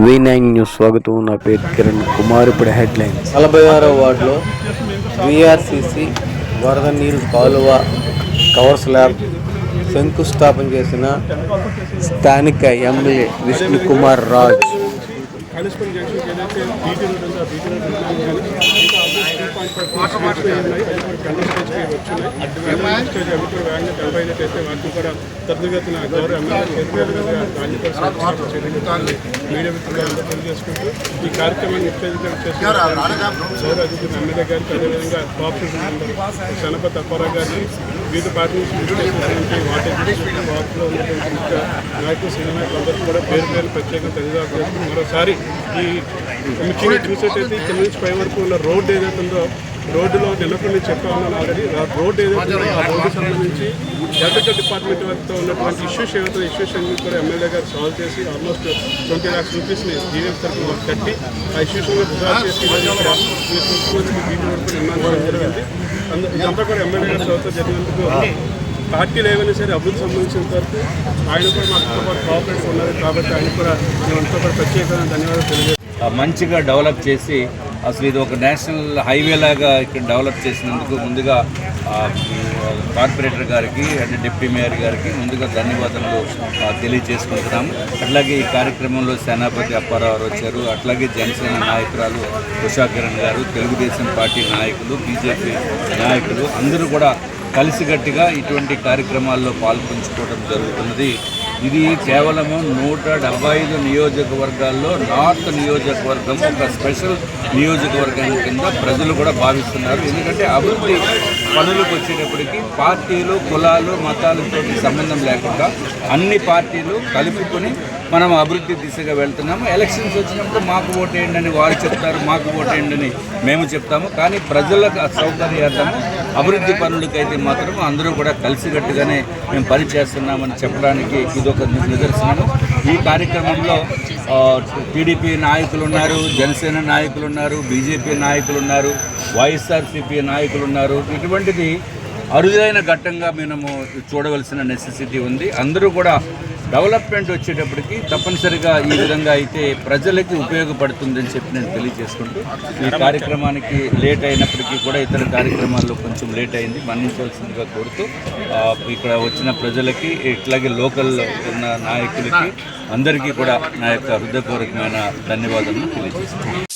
V nine news స్వాగతం. నా పేరు కిరణ్ కుమార్. ఇప్పుడు హెడ్లైన్ నలభై ఆరో వార్డులో విఆర్సిసి వరద నీరు కాలువ కవర్ స్లాబ్ శంకుస్థాపన చేసిన స్థానిక ఎమ్మెల్యే విష్ణు కుమార్ రాజ్. కాళేశ్వరం జంక్షన్కి ఏదైతే బీటీ రోడ్ ఉందో బీటీ రోడ్ ఇంకా ఆల్మోస్ట్ టూ పాయింట్ ఫైవ్ ఉన్నాయి అది కూడా కండి స్టేజ్కి వచ్చున్నాయి కండి స్టేజ్ అవి కూడా వేగంగా వాటిని కూడా గౌరవ ఎమ్మెల్యే. మీడియా తెలియజేసుకుంటూ ఈ కార్యక్రమాన్ని నిశ్చయితం చేసిన గౌరవ అతిథులు ఎమ్మెల్యే గారికి అదేవిధంగా కోఆపరేటివ్ మెంబర్ గణపతి అప్పారావు గారికి వివిధ పార్టీ నుంచి విచ్చేసినటువంటి వాటి వార్డులో ఉన్నటువంటి ముఖ్య నాయకులు సినిమా నాయకులు అందరికీ కూడా పేరు పేరు ప్రత్యేకంగా ధన్యవాదాలు మరోసారి ఈ ముఖ్యంగా చూసేటైతే ఇక్కడ నుంచి పై వరకు ఉన్న రోడ్డు ఏదైతే ఉందో రోడ్డులో నెలకొని చెప్పా ఉన్నాను ఆల్రెడీ ఆ రోడ్డు ఏదైతే ఆ రోడ్డు సంబంధించి ఎలక్ట్రికల్ డిపార్ట్మెంట్ వారితో ఉన్నటువంటి ఇష్యూస్ ఏవైతే ఇష్యూస్ అన్ని కూడా ఎమ్మెల్యే గారు సాల్వ్ చేసి ఆల్మోస్ట్ ట్వంటీ ల్యాక్స్ రూపీస్ని జీఎం తరఫున మాకు కట్టి ఆ ఇష్యూస్ కూడా రిజాల్వ్ చేసి ఈరోజు ఇక్కడ ఈ ముఖ్యమంత్రి బీటీ రోడ్ నిర్మాణం జరిగింది. ఇదంతా కూడా ఎమ్మెల్యే గారు జరిగినందుకు పార్టీలు ఏమైనా సరే అభివృద్ధి సంబంధించినంత వరకు ఆయన కూడా మాతో పాటు కోఆపరేట్ ఉన్నారు కాబట్టి ఆయన కూడా మేమంతా కూడా ప్రత్యేకమైన ధన్యవాదాలు తెలియజేస్తాం మంచిగా డెవలప్ చేసి అసలు ఇది ఒక నేషనల్ హైవే లాగా ఇక్కడ డెవలప్ చేసినందుకు ముందుగా కార్పొరేటర్ గారికి అంటే డిప్యూటీ మేయర్ గారికి ముందుగా ధన్యవాదాలు తెలియజేసుకుంటున్నాము. అట్లాగే ఈ కార్యక్రమంలో సేనాపతి అప్పారావు వచ్చారు. అట్లాగే జనసేన నాయకురాలు ఉషా కిరణ్ గారు తెలుగుదేశం పార్టీ నాయకులు బీజేపీ నాయకులు అందరూ కూడా కలిసికట్టుగా ఇటువంటి కార్యక్రమాల్లో పాల్పంచుకోవడం జరుగుతున్నది. ఇది కేవలము నూట డెబ్బై ఐదు నియోజకవర్గాల్లో నార్త్ నియోజకవర్గం ఒక స్పెషల్ నియోజకవర్గం కింద ప్రజలు కూడా భావిస్తున్నారు. ఎందుకంటే అభివృద్ధి పనులకు వచ్చేటప్పటికి పార్టీలు కులాలు మతాలతో సంబంధం లేకుండా అన్ని పార్టీలు కలుపుకొని మనం అభివృద్ధి దిశగా వెళ్తున్నాము. ఎలక్షన్స్ వచ్చినప్పుడు మాకు ఓటేయండి అని వారు చెప్తారు మాకు ఓటేయండి అని మేము చెప్తాము. కానీ ప్రజలకు సౌకర్యార్థము అభివృద్ధి పనులకైతే మాత్రం అందరూ కూడా కలిసికట్టుగానే మేము పని చేస్తున్నామని చెప్పడానికి ఇదొక నిదర్శనము. ఈ కార్యక్రమంలో టీడీపీ నాయకులు ఉన్నారు జనసేన నాయకులు ఉన్నారు బీజేపీ నాయకులు ఉన్నారు వైఎస్ఆర్సీపీ నాయకులు ఉన్నారు ఇటువంటిది అరుదైన ఘట్టంగా మనము చూడవలసిన నెసెసిటీ ఉంది. అందరూ కూడా డెవలప్మెంట్ వచ్చేటప్పటికి తప్పనిసరిగా ఈ విధంగా అయితే ప్రజలకి ఉపయోగపడుతుందని చెప్పి నేను తెలియజేసుకుంటూ ఈ కార్యక్రమానికి లేట్ అయినప్పటికీ కూడా ఇతర కార్యక్రమాల్లో కొంచెం లేట్ అయింది. మన్నించవలసిందిగా కోరుతూ ఇక్కడ వచ్చిన ప్రజలకి ఇట్లాగే లోకల్ ఉన్న నాయకులకి అందరికీ కూడా నా యొక్క హృదయపూర్వకమైన ధన్యవాదాలు తెలియజేస్తున్నాను.